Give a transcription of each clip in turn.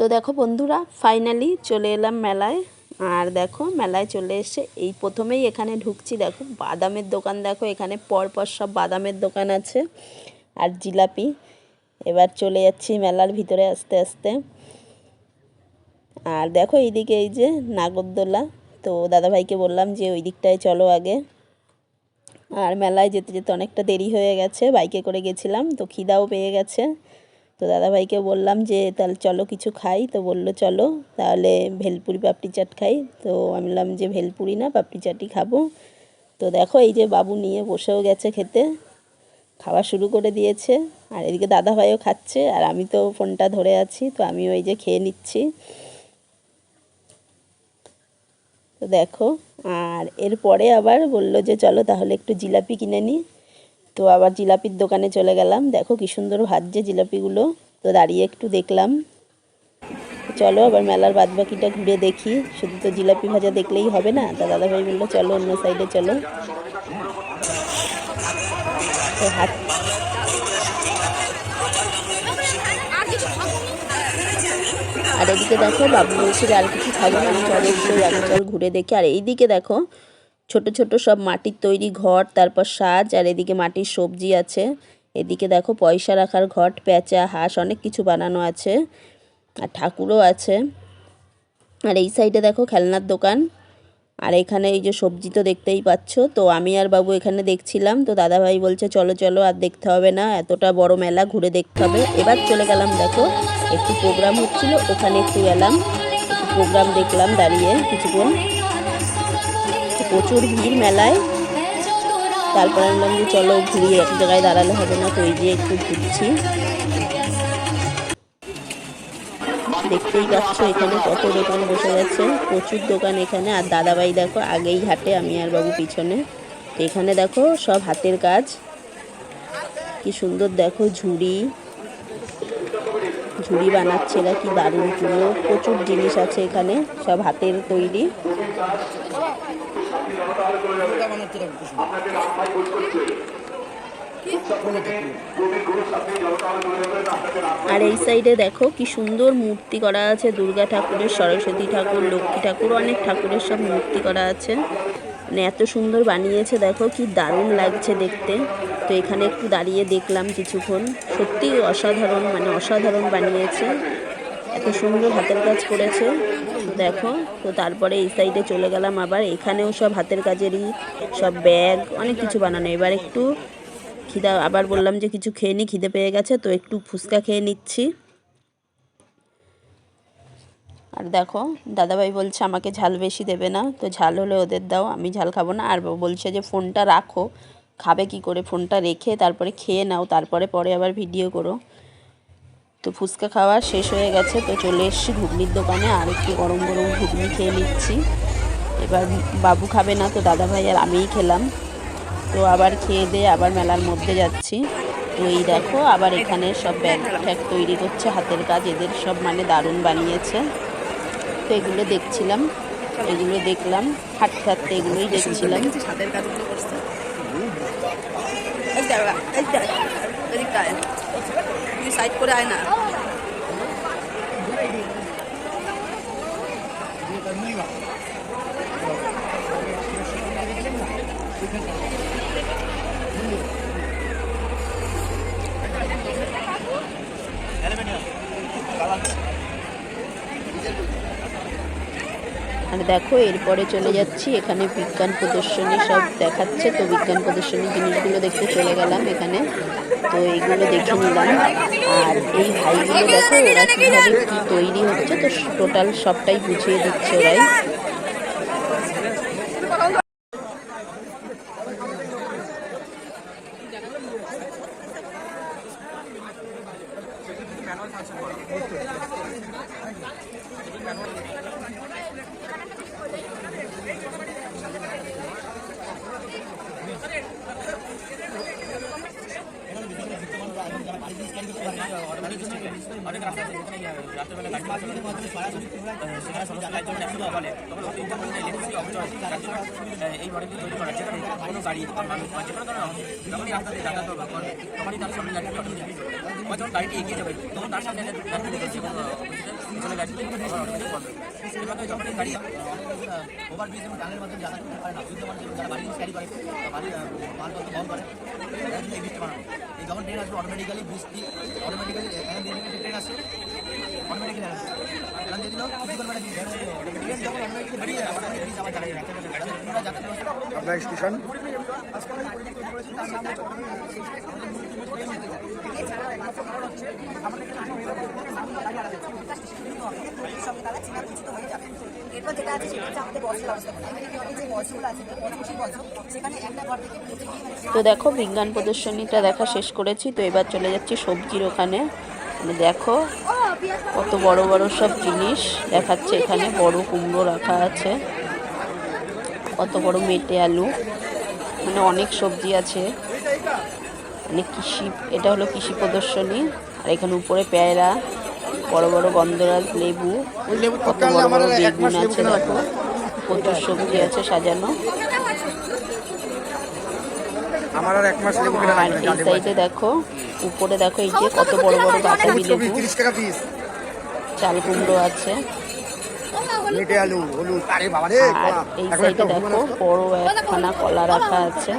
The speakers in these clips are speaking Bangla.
তো দেখো বন্ধুরা ফাইনালি চলে এলাম মেলায়। আর দেখো, মেলায় চলে এসে এই প্রথমেই এখানে ঢুকছি। দেখো, বাদামের দোকান, দেখো এখানে পরপর সব বাদামের দোকান আছে আর জিলাপি। এবার চলে যাচ্ছি মেলার ভিতরে আস্তে আস্তে। আর দেখো এইদিকে এই যে নাগরদোলা। তো দাদাভাইকে বললাম যে ওই দিকটায় চলো আগে। আর মেলায় যেতে যেতে অনেকটা দেরি হয়ে গেছে, বাইকে করে গেছিলাম, তো খিদাও পেয়ে গেছে। তো দাদাভাইকে বললাম যে, তাহলে চলো কিছু খাই। তো বলল, চলো, তাহলে ভেলপুরি পাপড়ি চাট খাই। তো আমি বললাম যে, ভেলপুরি না, পাপড়ি চাটই খাব। তো দেখো, এই যে বাবু নিয়ে বসেও গেছে খেতে, খাওয়া শুরু করে দিয়েছে। আর এদিকে দাদাভাইও খাচ্ছে, আর আমি তো ফোনটা ধরে আছি, তো আমি ওই যে খেয়ে নিচ্ছি। তো দেখো, আর এরপরে আবার বলল যে, চলো তাহলে একটু জিলাপি কিনে নিই। তো আবার জিলাপির দোকানে চলে গেলাম। দেখো কি সুন্দর ভাজছে জিলাপিগুলো। তো দাঁড়িয়ে একটু দেখলাম। চলো আবার মেলার বাদ বাকিটা ঘুরে দেখি। শুধু তো জিলাপি ভাজা দেখলেই হবে না। তা দাদাভাই বলল, চলো অন্য সাইডে চলো। তো আর এদিকে দেখো বাবু বলছিল আর কিছু খাব না। চলো একটু চল ঘুরে দেখি। আর এইদিকে দেখো ছোট ছোট সব মাটির তৈরি ঘর, তারপর সাজ, আর এদিকে মাটির সবজি আছে। এদিকে দেখো পয়সা রাখার ঘট প্যাঁচা হাঁস, অনেক কিছু বানানো আছে, আর ঠাকুরও আছে। আর এই সাইডে দেখো খেলনার দোকান, আর এখানে এই যে সবজি তো দেখতেই পাচ্ছ। তো আমি আর বাবু এখানে দেখছিলাম, তো দাদাভাই বলছে, চলো চলো, আর দেখতে হবে না, এতটা বড় মেলা, ঘুরে দেখতে হবে। এবার চলে গেলাম, দেখো, একটু প্রোগ্রাম হচ্ছিল, ওখানে একটু গেলাম একটু প্রোগ্রাম দেখলাম দাঁড়িয়ে কিছুক্ষণ। প্রচুর ভিড় মেলায়। তারপরে বললাম যে চলো ঘুরি এক জায়গায় দাঁড়ালে হবে না, তো এই যে একটু ঘুরছি। দেখতেই পাচ্ছ এখানে কত দোকান বসে গেছে প্রচুর দোকান এখানে। আর দাদাভাই দেখো, আগেই হাটে, আমি আর বাবু পিছনে। তো এখানে দেখো সব হাতের কাজ। কি সুন্দর দেখো ঝুড়ি। ঝুড়ি বানাচ্ছে এরা, কি দারুণ পুরো প্রচুর জিনিস আছে এখানে, সব হাতের তৈরি। আর এই সাইডে দেখো কি সুন্দর মূর্তি করা আছে দুর্গা ঠাকুরের সরস্বতী ঠাকুর লক্ষ্মী ঠাকুর অনেক ঠাকুরের সব মূর্তি করা আছে। মানে এত সুন্দর বানিয়েছে দেখো কি দারুণ লাগছে দেখতে। তো এখানে একটু দাঁড়িয়ে দেখলাম কিছুক্ষণ। সত্যি অসাধারণ মানে অসাধারণ বানিয়েছে। এত সুন্দর হাতের কাজ করেছে। দেখো, তো তারপরে এই সাইডে চলে গেলাম আবার। এখানেও সব হাতের কাজেরই সব ব্যাগ অনেক কিছু বানানো। এবার একটু খিদা, আবার বললাম যে কিছু খেয়ে নি, খিদে পেয়ে গেছে, তো একটু ফুচকা খেয়ে নিচ্ছি। আর দেখো, দাদাভাই বলছে আমাকে ঝাল বেশি দেবে না, তো ঝাল হলে ওদের দাও, আমি ঝাল খাব না। আর বলছে যে ফোনটা রাখো, খাবে কি করে? ফোনটা রেখে তারপরে খেয়ে নাও, তারপরে পরে আবার ভিডিও করো। তো ফুচকা খাওয়া শেষ হয়ে গেছে, তো চলে এসেছি ঘুগনির দোকানে। আর একটু গরম গরম ঘুগনি খেয়ে নিচ্ছি। এবার বাবু খাবে না, তো দাদাভাই আর আমিই খেলাম। তো আবার খেয়ে দিয়ে আবার মেলার মধ্যে যাচ্ছি। তো এই দেখো, আবার এখানে সব ব্যাগ ট্যাগ তৈরি করছে হাতের কাজ, এদের সব মানে দারুণ বানিয়েছে। তো এগুলো দেখছিলাম, এগুলো দেখলাম, হাঁটতে হাঁটতে এগুলোই দেখছিলাম। হাতের কাজগুলো করছে। তুই সাইড করে আয় না আর দেখো, এরপরে চলে যাচ্ছি। এখানে বিজ্ঞান প্রদর্শনী সব দেখাচ্ছে। তো বিজ্ঞান প্রদর্শনী জিনিসগুলো দেখতে চলে গেলাম এখানে। তো এইগুলো দেখে নিলাম। আর এই ভাইগুলো দেখো, ওরা কীভাবে কী তৈরি হচ্ছে? তো টোটাল সবটাই বুঝিয়ে দিচ্ছে ওরাই। এই মডেলটি তৈরি করা যেখানে গাড়ি বা বা কোনো ধরনের যখনই রাস্তা দিয়ে যাতায়াত করবে করে তখনই তার সামনে লাঠি অটোমেটিক হয়তো গাড়িটি এগিয়ে যাবে, তখন তার দেখে সে গাড়ি যখন গাড়ি ওভার ব্রিজ এবং টানেলের মাধ্যমে যাতায়াত করতে করে করে এই এই যখন অটোমেটিক্যালি ব্রিজটি অটোমেটিক্যালি আপনার স্টেশন এরপর যেটা আছে? সেটা হচ্ছে আমাদের যে আছে সেখানে একটা ঘর থেকে তো দেখো বিজ্ঞান প্রদর্শনীটা দেখা শেষ করেছি তো এবার চলে যাচ্ছি সবজির ওখানে। দেখো কত বড় বড় সব জিনিস দেখাচ্ছে এখানে বড় কুমড়ো রাখা আছে কত বড় মেটে আলু মানে অনেক সবজি আছে মানে কৃষি এটা হলো কৃষি প্রদর্শনী আর এখানে উপরে পেয়ারা বড় বড় গন্ধরাজ লেবু কত বড় বড় বেগুন আছে দেখো প্রচুর সবজি আছে সাজানো। আমার আর এক মাস লেবু কিনা আর এই সাইডে দেখো উপরে দেখো এই যে কত বড় বড় বাতাবি লেবু তিরিশ টাকা পিস চাল কুমড়ো আছে। মিটে আলু হলুদ আরে বাবা রে এই সাইডে দেখো বড় একখানা কলা রাখা আছে।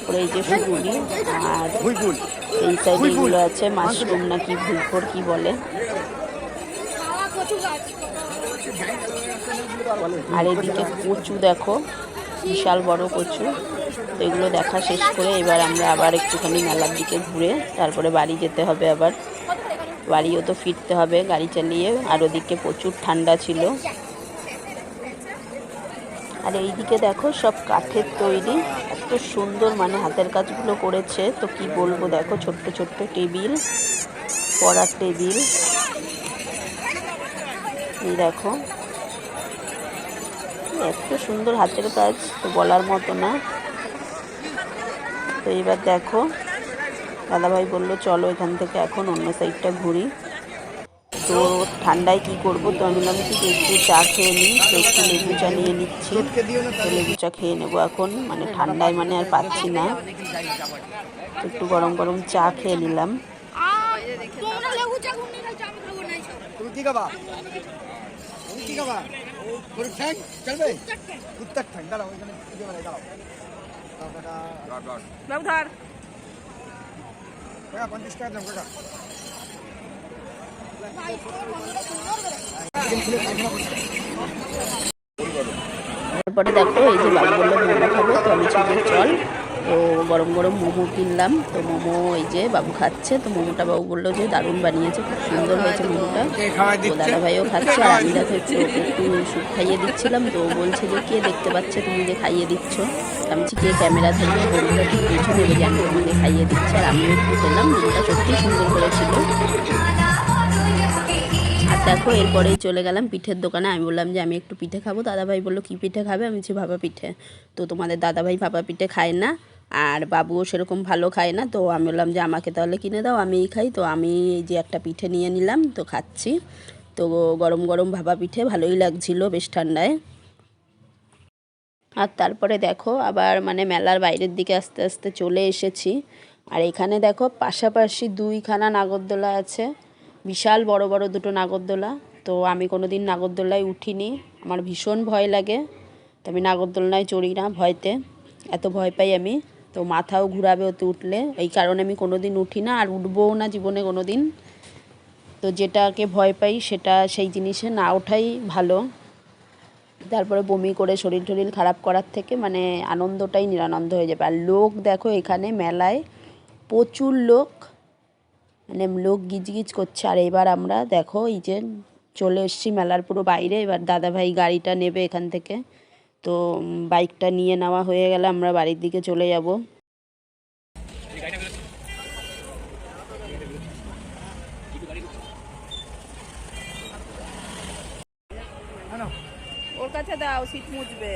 উপরে এই যে সুগুলি আর এই সাইডে এগুলো আছে মাশরুম নাকি ভুলফোর কি বলে। আর এদিকে কচু দেখো বিশাল বড় কচু। তো এগুলো দেখা শেষ করে এবার আমরা আবার একটুখানি মেলার দিকে ঘুরে তারপরে বাড়ি যেতে হবে আবার। বাড়িও তো ফিরতে হবে গাড়ি চালিয়ে, আর ওদিকে প্রচুর ঠান্ডা ছিল। আর এইদিকে দেখো সব কাঠের তৈরি, এত সুন্দর মানে হাতের কাজগুলো করেছে। তো কি বলব দেখো, ছোট্ট ছোট্ট টেবিল, পড়ার টেবিল। এই দেখো, এত সুন্দর হাতের কাজ তো বলার মতো না। তো এবার দেখো, দাদাভাই বলল, চলো এখান থেকে এখন অন্য সাইডটা ঘুরি। তো ঠান্ডায় কি করব তো আমি বললাম কি যে একটু চা খেয়ে নিই, তো একটু লেবু চা নিয়ে নিচ্ছি। তো লেবু চা খেয়ে নেব এখন মানে ঠান্ডায় মানে আর পাচ্ছি না। একটু গরম গরম চা খেয়ে নিলাম। দেবে কাকা ব্যবধান পঞ্চাশ টাকা দাম তারপরে দেখো এই যে বাবু বলল মোমো খাব তো আমি চল। তো গরম গরম মোমো কিনলাম। তো মোমো এই যে বাবু খাচ্ছে। তো মোমোটা বাবু বলল যে দারুণ বানিয়েছে খুব সুন্দর হয়েছে মোমোটা। তো দাদা ভাইও খাচ্ছে আর আমি দেখো একটু একটু স্যুপ খাইয়ে দিচ্ছিলাম। তো বলছে যে কে দেখতে পাচ্ছে? তুমি যে খাইয়ে দিচ্ছ? আমি কে ক্যামেরা ধরবে বন্ধুরা ঠিক নেবে যে আমি তোমাকে খাইয়ে দিচ্ছি? আর আমিও একটু খেলাম। মোমোটা সত্যি সুন্দর করেছিল। দেখো এরপরেই চলে গেলাম পিঠের দোকানে। আমি বললাম যে আমি একটু পিঠে খাব। দাদাভাই বলল কী পিঠে খাবে? আমি বলছি ভাপা পিঠে। তো তোমাদের দাদাভাই ভাপা পিঠে খায় না। আর বাবুও সেরকম ভালো খায় না, তো আমি বললাম যে আমাকে তাহলে কিনে দাও, আমিই খাই। তো আমি যে একটা পিঠে নিয়ে নিলাম, তো খাচ্ছি। তো গরম গরম ভাবা পিঠে ভালোই লাগছিল বেশ ঠান্ডায়। আর তারপরে দেখো আবার মানে মেলার বাইরের দিকে আস্তে আস্তে চলে এসেছি। আর এখানে দেখো পাশাপাশি দুইখানা নাগরদোলা আছে, বিশাল বড় বড় দুটো নাগরদোলা। তো আমি কোনো দিন নাগরদোলায় উঠিনি, আমার ভীষণ ভয় লাগে। তো আমি নাগরদোলনায় চড়ি না ভয়তে, এত ভয় পাই আমি। তো মাথাও ঘুরাবে ওতে উঠলে। এই কারণে আমি কোনো দিন উঠি না আর উঠবও না জীবনে কোনো দিন তো যেটাকে ভয় পাই সেটা সেই জিনিসে না ওঠাই ভালো। তারপরে বমি করে শরীর টরীর খারাপ করার থেকে মানে আনন্দটাই নিরানন্দ হয়ে যাবে। আর লোক দেখো এখানে মেলায় প্রচুর লোক। মানে লোক গিজগিজ করছে। আর এবার আমরা দেখো এই যে চলে এসেছি মেলার পুরো বাইরে। এবার দাদাভাই গাড়িটা নেবে এখান থেকে। তো বাইকটা নিয়ে নেওয়া হয়ে গেলে আমরা বাড়ির দিকে চলে যাব। ওর কাছে দাও শীত মুছবে।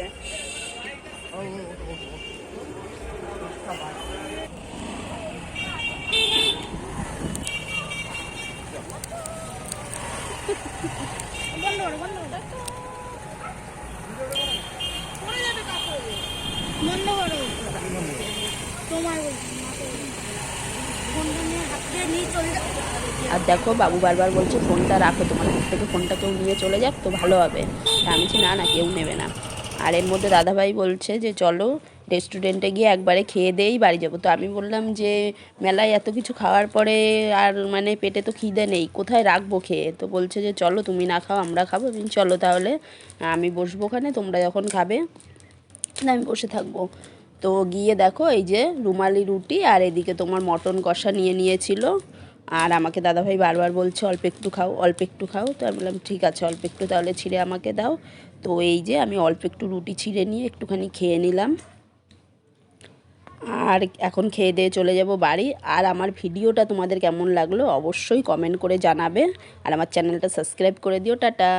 বন্ধ বন্ধ করো পড়ে যাবে কাপড় বন্ধ করো তোমার বলছি মাকে বলছি। ফোনটা নিয়ে হাত দিয়ে নিয়ে চলে যাও আর দেখো, বাবু বারবার বলছে, ফোনটা রাখো, তোমার হাত থেকে ফোনটা কেউ নিয়ে চলে যাক তো ভালো হবে। আমি বলছি, না না, কেউ নেবে না। আর এর মধ্যে দাদাভাই বলছে যে, চলো রেস্টুরেন্টে গিয়ে একবারে খেয়ে দিয়েই বাড়ি যাব। তো আমি বললাম যে, মেলায় এত কিছু খাওয়ার পরে আর মানে পেটে তো খিদে নেই, কোথায় রাখব খেয়ে? তো বলছে যে, চলো, তুমি না খাও, আমরা খাব। চলো তাহলে, আমি বসবো ওখানে, তোমরা যখন খাবে, আমি বসে থাকব। তো গিয়ে দেখো, এই যে রুমালি রুটি আর এদিকে তোমার মটন কষা নিয়ে নিয়েছিল। আর আমাকে দাদাভাই বারবার বলছে, অল্প একটু খাও, অল্প একটু খাও। তো আমি বললাম, ঠিক আছে, অল্প একটু তাহলে ছিঁড়ে আমাকে দাও। তো এই যে আমি অল্প একটু রুটি ছিঁড়ে নিয়ে একটুখানি খেয়ে নিলাম। আর এখন খেয়ে দিয়ে চলে যাব বাড়ি। আর আমার ভিডিওটা তোমাদের কেমন লাগল অবশ্যই কমেন্ট করে জানাবে। আর আমার চ্যানেলটা সাবস্ক্রাইব করে দিও, টাটা।